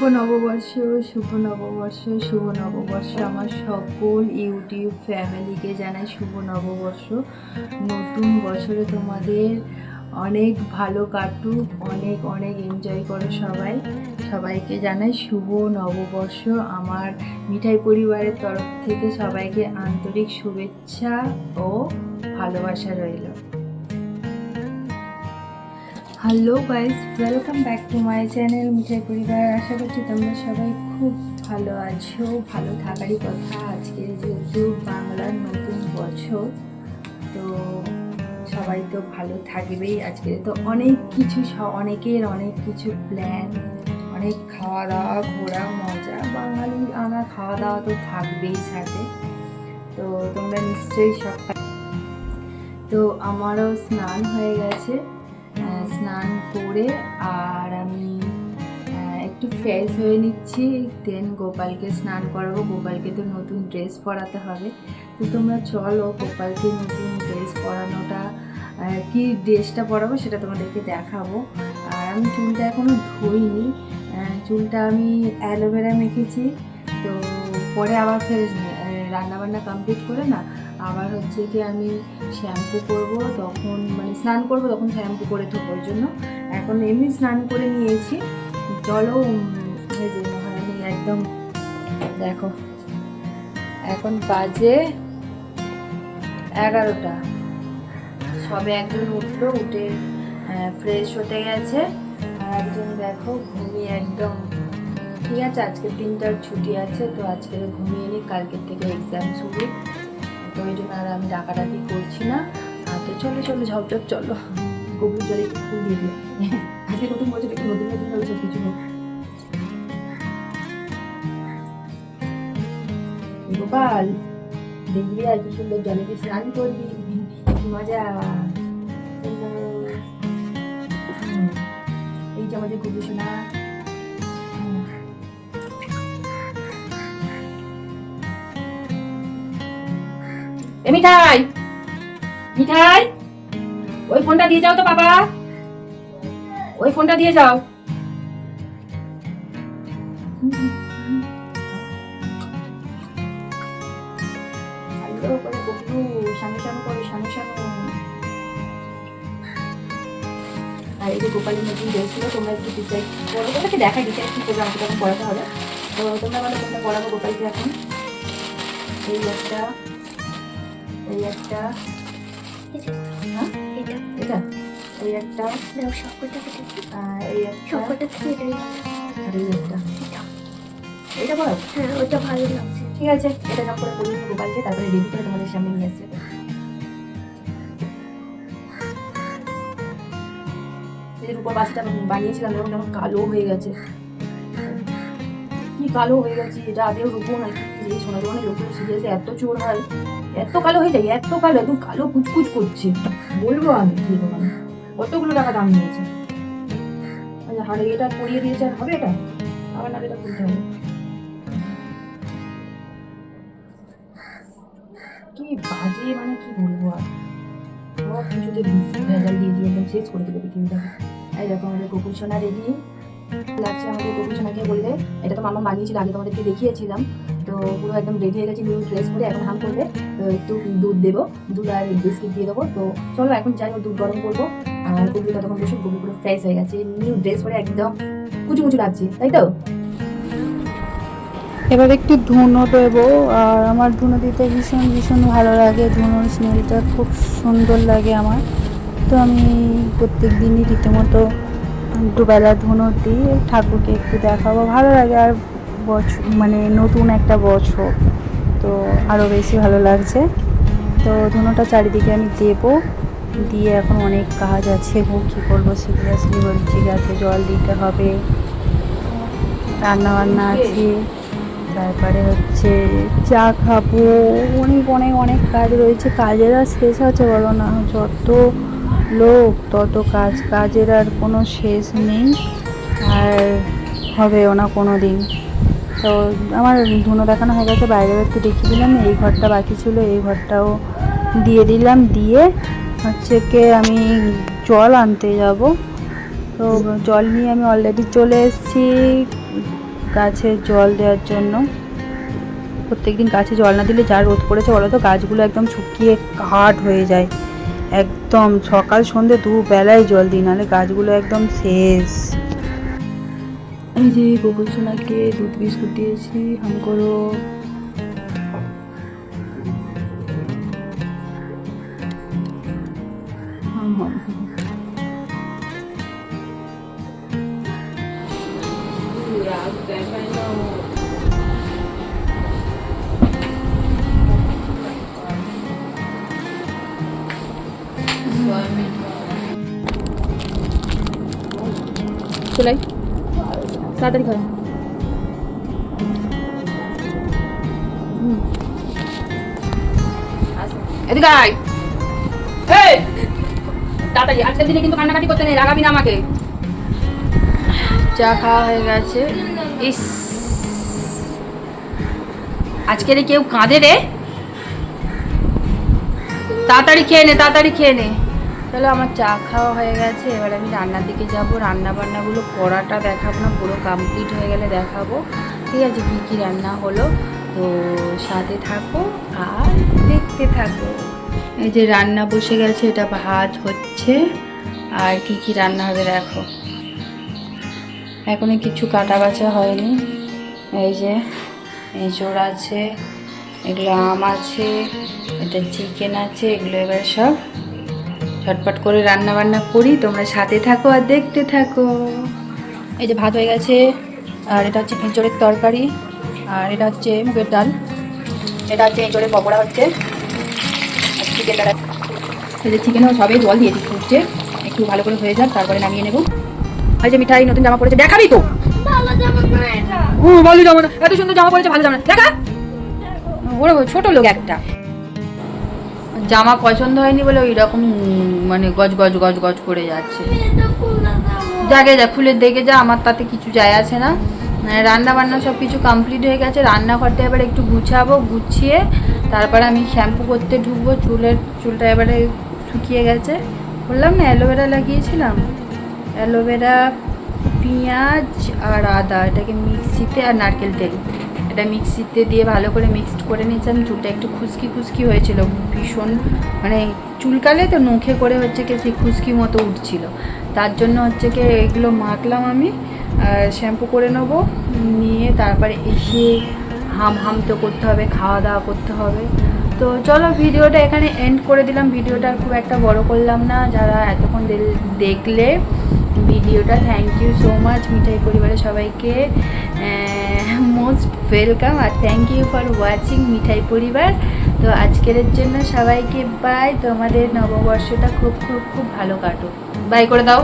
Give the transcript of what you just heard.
শুভ নববর্ষ শুভ নববর্ষ শুভ নববর্ষ আমার সকল ইউটিউব ফ্যামিলিকে জানাই শুভ নববর্ষ। নতুন বছরে তোমাদের অনেক ভালো কাটুক, অনেক অনেক এনজয় করো সবাই। সবাইকে জানাই শুভ নববর্ষ। আমার মিঠাই পরিবারের তরফ থেকে সবাইকে আন্তরিক শুভেচ্ছা ও ভালোবাসা রইল। Hello guys, welcome back to my channel Mithai Paribar. আশা করছি তোমরা সবাই খুব ভালো আছো, ভালো থাকারই কথা। আজকে যেহেতু বাংলার নতুন বছর, তো সবাই তো ভালো থাকবেই। আজকে তো অনেক কিছু অনেকের অনেক কিছু প্ল্যান অনেক খাওয়া দাওয়া ঘোরা, মজা। বাঙালি আনা খাওয়া দাওয়া তো থাকবেই সাথে। তো তোমরা নিশ্চয়ই সব তো আমারও স্নান হয়ে গেছে। স্নান করে আর আমি একটু ফ্রেশ হয়ে নিচ্ছি। দেন গোপালকে স্নান করাবো। গোপালকে তো নতুন ড্রেস পরাতে হবে। তো তোমরা চলো গোপালকে নতুন ড্রেস পরানোটা কি ড্রেসটা পরাবো সেটা তোমাদেরকে দেখাবো। আর আমি চুলটা এখনও ধুইনি। চুলটা আমি অ্যালোভেরা মেখেছি। তো পরে আবার ফের রান্নাবান্না কমপ্লিট করে না আবার হচ্ছে কি আমি শ্যাম্পু করব, তখন মানে স্নান করব, তখন শ্যাম্পু করে ধোবো ওই জন্য। এখন এমনি স্নান করে নিয়েছি। চলো এই যে একদম দেখো। এখন বাজে এগারোটা। সবে একজন উঠল, উঠে ফ্রেশ হতে গেছে। আর একজন দেখো ঘুমিয়ে একদম। ঠিক আছে, আজকের দিনটার ছুটি আছে, তো আজকে ঘুমিয়ে নিই, কালকের থেকে এক্সাম শুরু। তো ওই জন্য আর আমি ডাকাডাকি করছি না। তো চলো চলো ঝপঝপ চলো। গভীর জলে একটু ফুল দিয়ে দিই আজকে নতুন বছর একটু নতুন নতুন ভাবে সব কিছু হোক। গোপাল, দেখবি আর কি সুন্দর জলে দিয়ে স্নান করবি। মজা। এই যে আমাদের গুরু সোনা। মিঠাই মিঠাই, ওই ফোনটা দিয়ে যাও তো বাবা। ওই ফোনটা দিয়ে যাও। আর এই যে গোপালের নতুন ড্রেস তোমরা একটু ডিসাইড করো। তোমাকে দেখাই ডিসাইড কি করবে, আমাকে তখন পড়াতে হবে। তো তোমরা বলো, তোমরা পড়াবো গোপালকে এখন। এই একটা এই একটা হ্যাঁ? এটা। এই একটা এই একটা বলো হ্যাঁ ওটা ভালো লাগছে। ঠিক আছে এটা তারপরে রেডি করে তোমাদের সামনে নিয়ে আসছে এর উপর বাসটা বানিয়েছিলাম কেমন কালো হয়ে গেছে। কালো হয়ে গেছে, এটা আগেও রূপো নাকি এই সোনা দোকানে লোক শিখেছে এত চোর হয়, এত কালো হয়ে যায়, এত কালো একদম কালো কুচকুচ করছে। বলব আমি কি দোকানে কতগুলো টাকা দাম নিয়েছে? আচ্ছা হাড়ে এটা পরিয়ে দিয়েছে আর হবে এটা? আবার না এটা খুলতে হবে। কি বাজে মানে কি বলব আর? কিছুতে ভেজাল দিয়ে দিয়ে একদম শেষ করে দিল পৃথিবীটা এই দেখো আমাদের কুকুর সোনা রেডি। লাগছে আমাদের গোকুল সোনাকে বললে। এটা তো মামা বানিয়েছিল, আগে তোমাদেরকে দেখিয়েছিলাম। তো পুরো একদম রেডি হয়ে গেছে নিউ ড্রেস পরে এখন হাম করবে। একটু দুধ দেবো, দুধ আর বিস্কিট দিয়ে দেবো। তো চলো এখন যাই দুধ গরম করব। আর গুবলুটা তখন বসে গুবলু পুরো ফ্রেশ হয়ে গেছে। নিউ ড্রেস পরে একদম কুচু কুচু লাগছে তাই তো? এবার একটু ধুনো দেবো, আর আমার ধুনো দিতে ভীষণ ভীষণ ভালো লাগে। ধুনোর স্মেলটা খুব সুন্দর লাগে আমার। তো আমি প্রত্যেক দিনই রীতিমতো দুবেলা ধুনো দিই ঠাকুরকে একটু দেখাবো। ভালো লাগে আর বছর মানে নতুন একটা বছর। তো আরও বেশি ভালো লাগছে। তো ধুনোটা চারিদিকে আমি দেবো। দিয়ে এখন অনেক কাজ আছে। গো কী করব সেগুলো বলছি। গাছে জল দিতে হবে। রান্না বান্না আছে। তারপরে হচ্ছে চা খাব। অনেক অনেক অনেক কাজ রয়েছে। কাজের আর শেষ আছে বলো না। যত লোক, তত কাজ, কাজের আর কোনো শেষ নেই। আর হবেও না কোনো দিন তো আমার ধুনো দেখানো হয়ে গেছে বাইরে একটু দেখিয়ে দিলাম, এই ঘরটা বাকি ছিল, এই ঘরটাও দিয়ে দিলাম, দিয়ে হচ্ছে কি আমি জল আনতে যাব। তো জল নিয়ে আমি অলরেডি চলে এসেছি গাছে জল দেওয়ার জন্য। প্রত্যেকদিন গাছে জল না দিলে যা রোদ পড়েছে, বলো তো, গাছগুলো একদম শুকিয়ে কাঠ হয়ে যায়। একদম সকাল সন্ধে দুবেলায় জল দিই, নাহলে গাছগুলো একদম শেষ। এই যে গোকুল সোনাকে দুধ বিস্কুট দিয়েছি, হাম করো। হাম হাম। চলাই। তাড়াতাড়ি খাও। এদিকে আয়। এই তাড়াতাড়ি আজকের দিনে কিন্তু কান্নাকাটি করতে নেই রাগাবি না আমাকে। চা খাওয়া হয়ে গেছে। ইস। আজকের এ কেউ কাঁদে রে? তাড়াতাড়ি খেয়ে নে তাড়াতাড়ি খেয়ে নে। তাহলে আমার চা খাওয়া হয়ে গেছে, এবার আমি রান্নার দিকে যাব। রান্না বান্নাগুলো করাটা দেখাবো না, পুরো কমপ্লিট হয়ে গেলে দেখাবো। ঠিক আছে, কী কী রান্না হলো? তো সাথে থাকো আর দেখতে থাকো। এই যে রান্না বসে গেছে, এটা ভাত হচ্ছে। আর কি কি রান্না হবে দেখো। এখনও কিছু কাটা বাছা হয়নি। এই যে এঁচড় আছে, এগুলো আম আছে, এটা চিকেন আছে, এগুলো এবার সব ঝটপট করে রান্না বান্না করি তোমরা সাথে থাকো আর দেখতে থাকো। এই যে ভাত হয়ে গেছে আর এটা হচ্ছে এঁচড়ের তরকারি আর এটা হচ্ছে মুগের ডাল। এটা হচ্ছে এঁচড়ের পকোড়া হচ্ছে। চিকেনটা এই যে চিকেনও সবে জল দিয়েছি ফুটছে একটু ভালো করে হয়ে যাক তারপরে নামিয়ে নেব। আর যে মিঠাই নতুন জামা পড়েছে দেখাবি তো? ভালো জামা না এটা। ও ভালো জামা না এত সুন্দর জামা পড়েছে ভালো জামা। না দেখা ওরা ছোট লোক একটা। জামা পছন্দ হয়নি বলে ওই রকম মানে গজ গজ গজ গজ করে যাচ্ছে। জাগে যা, খুলে দেখে যা, আমার তাতে কিছু যায় আছে না। মানে রান্না বান্না সব কিছু কমপ্লিট হয়ে গেছে, রান্নাঘরটা এবারে একটু গুছাবো, গুছিয়ে তারপরে আমি শ্যাম্পু করতে ঢুকবো, চুলের, চুলটা এবারে শুকিয়ে গেছে। বললাম না অ্যালোভেরা লাগিয়েছিলাম। অ্যালোভেরা পেঁয়াজ আর আদা, এটাকে মিক্সিতে আর নারকেল তেল। এটা মিক্সিতে দিয়ে ভালো করে মিক্সড করে নিয়েছিলাম চুলটা একটু খুশকি খুশকি হয়েছিল। ভীষণ মানে চুলকালে তো নখে করে হচ্ছে কি সেই খুশকি মতো উঠছিল। তার জন্য হচ্ছে কি এগুলো মাখলাম আমি শ্যাম্পু করে নেব, নিয়ে তারপরে এসে হাম হাম তো করতে হবে, খাওয়া দাওয়া করতে হবে। তো চলো ভিডিওটা এখানে এন্ড করে দিলাম। ভিডিওটা খুব একটা বড় করলাম না। যারা এতক্ষণ দেখলে ভিডিওটা thank you so much Mithai পরিবারের সবাইকে। Most welcome R thank you for watching Mithai Paribar. তো আজকের জন্য সবাইকে বাই তোমাদের নববর্ষটা খুব খুব খুব ভালো কাটুক। বাই করে দাও।